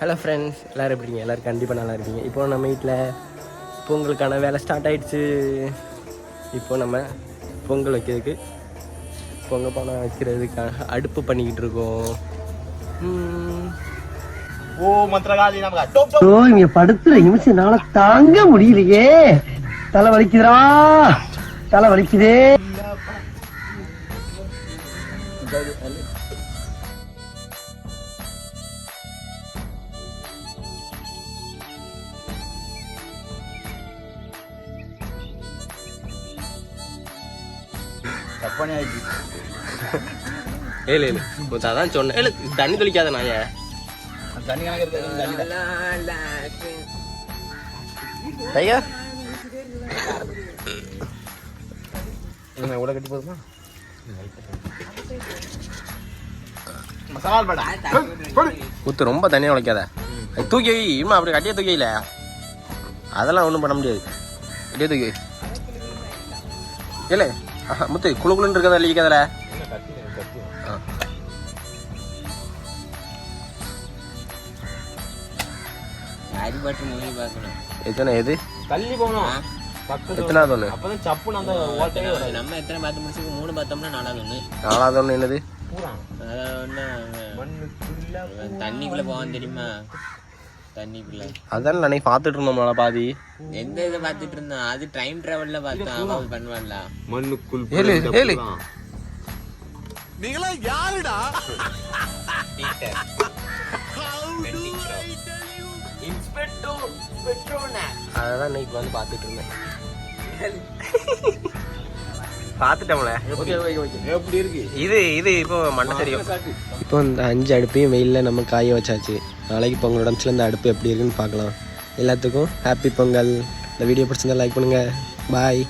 Hello friends எல்லோரும் எப்படி இருக்கீங்க? எல்லோரும் கண்டிப்பாக நல்லா இருக்கீங்க. இப்போ நம்ம வீட்டில் பொங்கலுக்கான வேலை ஸ்டார்ட் ஆயிடுச்சு. இப்போ நம்ம பொங்கல் வைக்கிறதுக்கு பொங்கல் பானை வைக்கிறதுக்காக அடுப்பு பண்ணிக்கிட்டு இருக்கோம். ம், ஓ மந்திரகாளி நமக்கு டோப் டோப். ஐயோ இங்க படுத்துற நிமிஷம் என்னால தாங்க முடியலையே. தலை வலிக்குதுடா. தலை வலிக்குதே. தப்பானே ஆயிடுச்சு ஏழு ஏழு இப்போ அதான் சொன்னேன். ஏழு தண்ணி தெளிக்காத நாய. தண்ணி கணக்கு இருக்கு ஐயா. கூட கட்டி போதுமா? மசாலா படா. ஊத்து ரொம்ப தண்ணியாக உழைக்காத அது தூக்கி வை. இன்னும் அப்படி கட்டியே தூக்கி வைல. அதெல்லாம் ஒன்றும் பண்ண முடியாது. கட்டியே தூக்கி வை. முத்து குழு குழுன்னு இருக்கதா மூவி பார்க்கணும். எத்தனை எது? தள்ளி போகணும். பக்கத்துல எத்தனாவது ஒன்று அப்பதான் சப்புன்னு அந்த ஓட்டையே வராது. நம்ம எத்தனை பார்த்து முடிச்சு மூணு பார்த்தோம்னா நாலாவது ஒன்று நாலாவது ஒன்று என்னது? தண்ணிக்குள்ளே போவான் தெரியுமா? தண்ணிக்குள்ள அதான் அன்னைக்கு பார்த்துட்டு இருந்தோம்ல பாதி. எந்த இதை பார்த்துட்டு இருந்தான் அது டைம் டிராவல்ல பார்த்தோம் அவன் பண்ணுவான்ல மண்ணுக்குள் ஏழு ஏழு அதான் இன்னைக்கு வந்து பார்த்துட்டு இருந்தேன். பார்த்துட்டோம்ல. எப்படி இருக்கு? இது இது இப்போ மண்ணை தெரியும். இப்போ இந்த அஞ்சு அடுப்பையும் வெயிலில் நம்ம காய வச்சாச்சு. நாளைக்கு பொங்கல் உடம்புல இந்த அடுப்பு எப்படி இருக்குன்னு பார்க்கலாம். எல்லாத்துக்கும் ஹாப்பி பொங்கல். இந்த வீடியோ பிடிச்சிருந்தா லைக் பண்ணுங்கள் பாய்